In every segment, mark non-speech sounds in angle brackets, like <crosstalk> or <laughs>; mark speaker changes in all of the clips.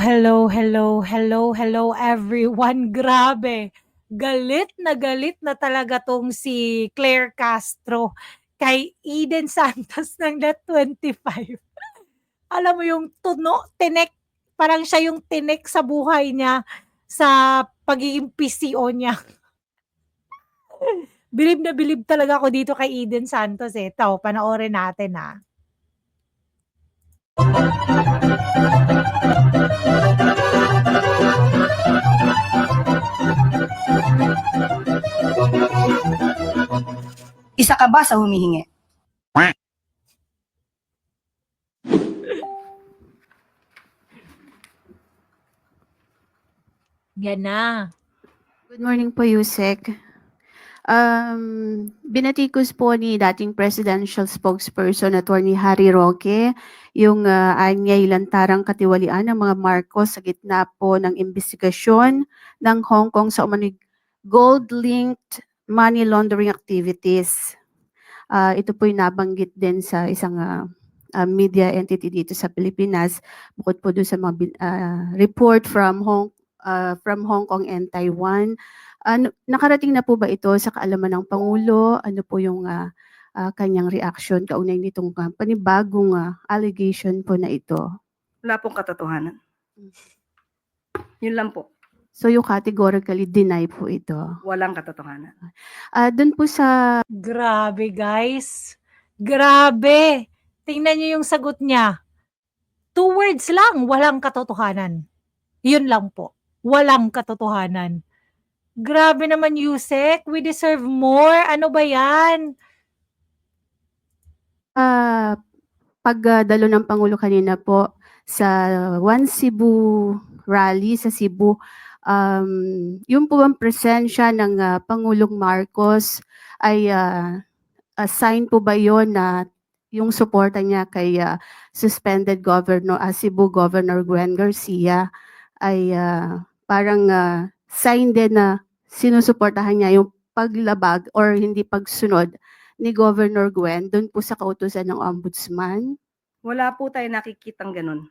Speaker 1: hello, hello, hello, hello everyone. <laughs> Grabe. Galit na galit na talaga tong si Claire Castro kay Eden Santos ng Net 25. <laughs> Alam mo yung tuno, tinek, parang siya yung tinek sa buhay niya sa pagiging PCO niya. <laughs> bilib na bilib talaga ako dito kay Eden Santos eh. Ito, panoorin natin ah.
Speaker 2: Isa ka ba sa humihingi?
Speaker 1: Yan na.
Speaker 3: Good morning po, Yusek. Um, binatikos po ni dating presidential spokesperson Attorney Harry Roque yung uh, anyay lantarang katiwalian ng mga Marcos sa gitna po ng investigasyon ng Hong Kong sa umano'y gold-linked money laundering activities. Ah, ito po yung nabanggit din sa isang ah, ah, media entity dito sa Pilipinas bukod po doon sa mga ah, report from Hong ah, from Hong Kong and Taiwan. Ano, nakarating na po ba ito sa kaalaman ng Pangulo? Ano po yung ah, ah, kanyang reaction kaunay nitong ah, panibagong ah, allegation po na ito?
Speaker 2: Wala pong katotohanan. Yun lang po.
Speaker 3: So you categorically deny po ito.
Speaker 2: Walang katotohanan.
Speaker 3: Ah, doon po sa
Speaker 1: Grabe, guys. Grabe. Tingnan niyo yung sagot niya. Two words lang, walang katotohanan. Yun lang po. Walang katotohanan. Grabe naman, Yusek. We deserve more. Ano ba yan?
Speaker 3: Ah, pagdalo ng Pangulo kanina po sa One Cebu rally sa Cebu, um, yung po ang presensya ng ah, Pangulong Marcos ay ah, a sign po ba yon na yung suporta niya kay ah, suspended governor ah, Cebu Governor Gwen Garcia ay ah, parang ah, sign din na sinusuportahan niya yung paglabag or hindi pagsunod ni Governor Gwen doon po sa kautusan ng ombudsman.
Speaker 2: Wala po tayo nakikitang ganun.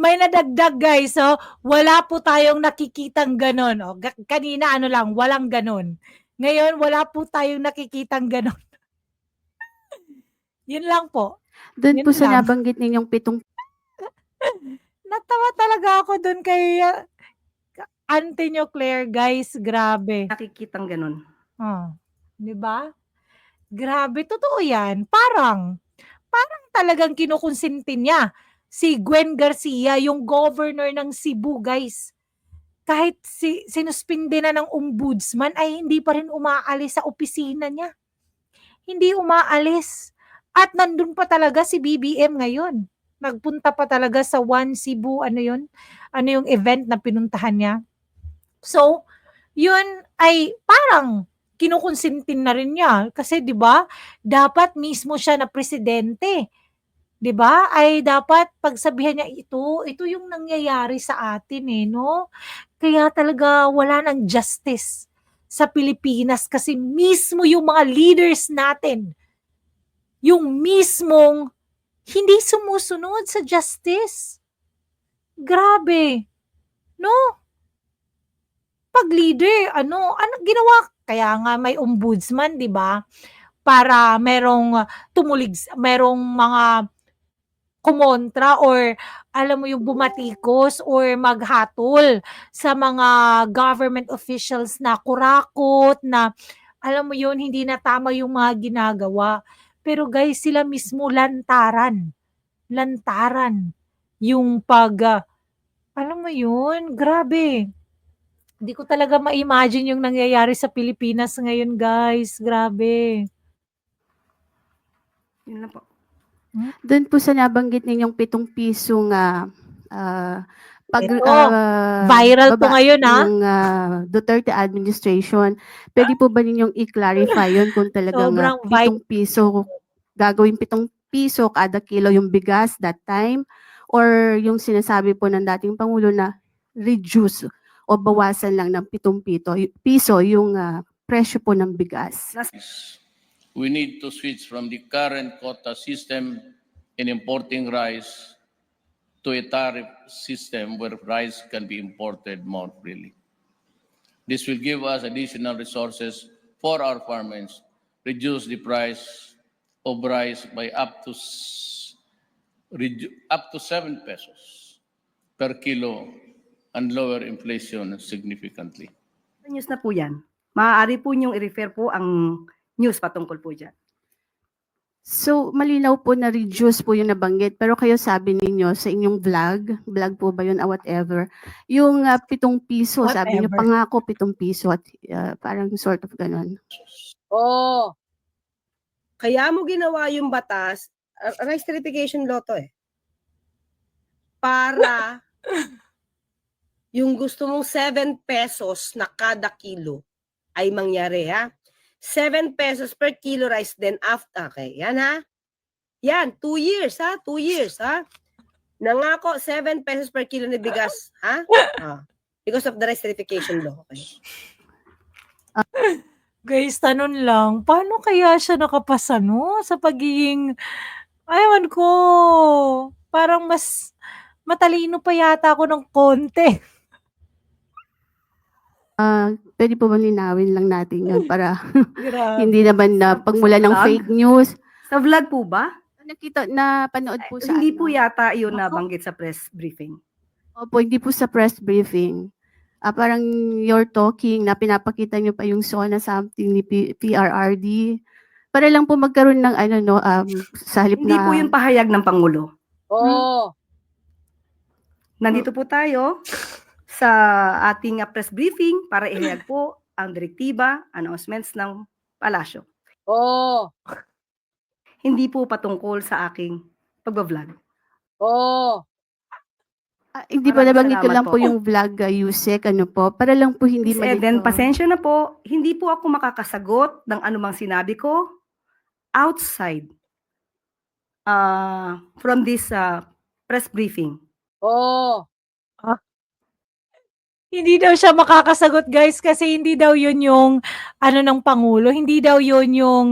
Speaker 1: May nadagdag, guys. So, wala po tayong nakikitang ganon. O, ga- kanina, ano lang, walang ganon. Ngayon, wala po tayong nakikitang ganon. <laughs> Yun lang po.
Speaker 3: Doon po sa
Speaker 1: lang.
Speaker 3: nabanggit ninyong pitong <laughs>
Speaker 1: Natawa talaga ako dun kay uh, Ante nyo, Claire, guys. Grabe.
Speaker 2: Nakikitang ganun.
Speaker 1: Oh, 'di ba? Grabe, totoo 'yan. Parang parang talagang kinukonsinti niya si Gwen Garcia, yung governor ng Cebu, guys. Kahit si sinuspinde na ng ombudsman ay hindi pa rin umaalis sa opisina niya. Hindi umaalis. At nandun pa talaga si BBM ngayon. Nagpunta pa talaga sa One Cebu, ano yun? Ano yung event na pinuntahan niya? So, yun ay parang kinukonsintin na rin niya kasi 'di ba dapat mismo siya na presidente 'di ba ay dapat pagsabihan niya ito ito yung nangyayari sa atin eh no kaya talaga wala nang justice sa Pilipinas kasi mismo yung mga leaders natin yung mismong hindi sumusunod sa justice grabe no pag leader, ano, ano ginawa? Kaya nga may ombudsman, 'di ba? Para merong tumulig, merong mga kumontra or alam mo yung bumatikos or maghatol sa mga government officials na kurakot na alam mo yun hindi na tama yung mga ginagawa pero guys sila mismo lantaran lantaran yung pag ah, alam mo yun grabe hindi ko talaga ma-imagine yung nangyayari sa Pilipinas ngayon, guys. Grabe.
Speaker 2: Yun lang po.
Speaker 3: Doon po sa nabanggit ninyong pitong piso nga ah, pag
Speaker 1: Ito,
Speaker 3: ah,
Speaker 1: Viral po
Speaker 3: baba
Speaker 1: ngayon, ha?
Speaker 3: ng ah, Duterte administration. Pwede po ba ninyong i-clarify yun kung talagang ah,
Speaker 1: Sobrang viral.
Speaker 3: pitong piso gagawin pitong piso kada kilo yung bigas that time or yung sinasabi po ng dating pangulo na reduce o bawasan lang ng pitong pito, piso yung ah, presyo po ng bigas.
Speaker 4: We need to switch from the current quota system in importing rice to a tariff system where rice can be imported more freely. This will give us additional resources for our farmers, reduce the price of rice by up to up to 7 pesos per kilo and lower inflation significantly.
Speaker 2: News na po yan. Maaari po niyong i-refer po ang news patungkol po dyan.
Speaker 3: So, malinaw po na reduce po yung nabanggit. Pero kayo sabi ninyo sa inyong vlog, vlog po ba yun, or whatever, yung ah, pitong piso, sabi niyo
Speaker 1: Whatever.
Speaker 3: pangako pitong piso at ah, parang sort of ganun.
Speaker 5: Oo. Kaya mo ginawa yung batas, uh, rice certification law to eh. Para <laughs> yung gusto mong 7 pesos na kada kilo ay mangyari ha. 7 pesos per kilo rice then after. Okay, yan ha. Yan, 2 years ha, 2 years ha. Nangako 7 pesos per kilo na bigas ha. <laughs> Ah, because of the rice certification law. Okay. <laughs>
Speaker 1: Guys, tanong lang, paano kaya siya nakapasa, no? Sa pagiging, ayawan ko, parang mas matalino pa yata ako ng konti. <laughs>
Speaker 3: Ah, pwede po ba linawin lang natin yun para <laughs>
Speaker 1: Grabe.
Speaker 3: hindi naman na pagmula ng
Speaker 2: vlog?
Speaker 3: fake news.
Speaker 2: Sa vlog po ba?
Speaker 3: Nakita, na panood po sa
Speaker 2: Hindi
Speaker 3: ano.
Speaker 2: po yata yun
Speaker 3: Ako?
Speaker 2: nabanggit sa press briefing.
Speaker 3: Opo, hindi po sa press briefing. Ah, parang you're talking na pinapakita niyo pa yung SONA something ni P- PRRD. Para lang po magkaroon ng ano no, um, sa halip
Speaker 2: Hindi
Speaker 3: na...
Speaker 2: po yun pahayag ng Pangulo.
Speaker 5: Oo.
Speaker 2: Nandito po tayo sa ating uh, press briefing para ihayag po ang direktiba, announcements ng palasyo.
Speaker 5: Oo.
Speaker 2: Hindi po patungkol sa aking pagbablog.
Speaker 5: Oo.
Speaker 3: Ah, hindi
Speaker 2: Maraming
Speaker 3: nabanggit ko lang po.
Speaker 2: po.
Speaker 3: yung vlog, uh, Yusek, ano po, para lang po hindi
Speaker 2: Miss Eden, pasensya na po, hindi po ako makakasagot ng anumang sinabi ko outside uh, from this uh, press briefing.
Speaker 5: Oo.
Speaker 1: Hindi daw siya makakasagot, guys, kasi hindi daw yun yung, ano, ng Pangulo. Hindi daw yun yung,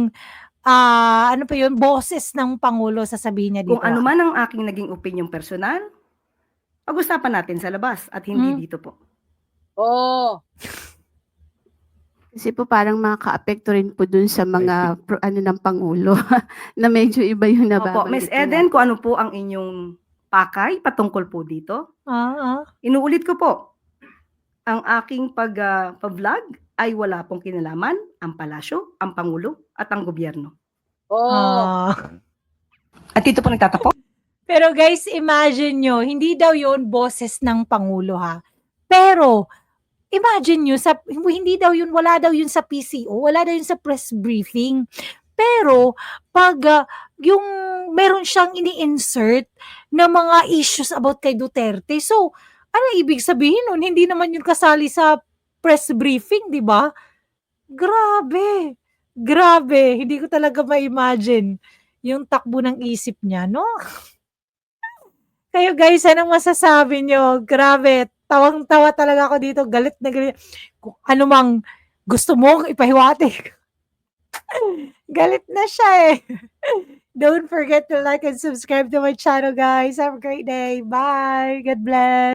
Speaker 1: ah, ano pa yun, boses ng Pangulo, sasabihin niya dito.
Speaker 2: Kung ano man ang aking naging opinion personal, pag-usapan natin sa labas at hindi
Speaker 1: Hmm.
Speaker 2: dito po.
Speaker 5: Oo.
Speaker 3: Kasi po parang makaka-apekto rin po dun sa mga pro- ano ng Pangulo <laughs> na medyo iba yung
Speaker 2: Opo,
Speaker 3: nababanggit.
Speaker 2: Miss
Speaker 3: nila.
Speaker 2: Eden, kung ano po ang inyong pakay patungkol po dito,
Speaker 1: Ah, ah.
Speaker 2: inuulit ko po, ang aking pag, ah, pag-vlog ay wala pong kinalaman ang palasyo, ang Pangulo, at ang gobyerno.
Speaker 5: Oo.
Speaker 1: Ah.
Speaker 2: At dito po nagtatapo.
Speaker 1: Pero guys, imagine nyo, hindi daw yun boses ng Pangulo ha. Pero, imagine nyo, sa, hindi daw yun, wala daw yun sa PCO, wala daw yun sa press briefing. Pero, pag ah, yung meron siyang ini-insert na mga issues about kay Duterte, so, ano ibig sabihin nun? Hindi naman yun kasali sa press briefing, di ba? Grabe. Grabe. Hindi ko talaga ma-imagine yung takbo ng isip niya, no? <laughs> Kayo guys, anong masasabi nyo? Grabe, tawang-tawa talaga ako dito. Galit na galit. Kung ano mang gusto mo, ipahiwati. <laughs> galit na siya eh. <laughs> Don't forget to like and subscribe to my channel, guys. Have a great day. Bye. God bless.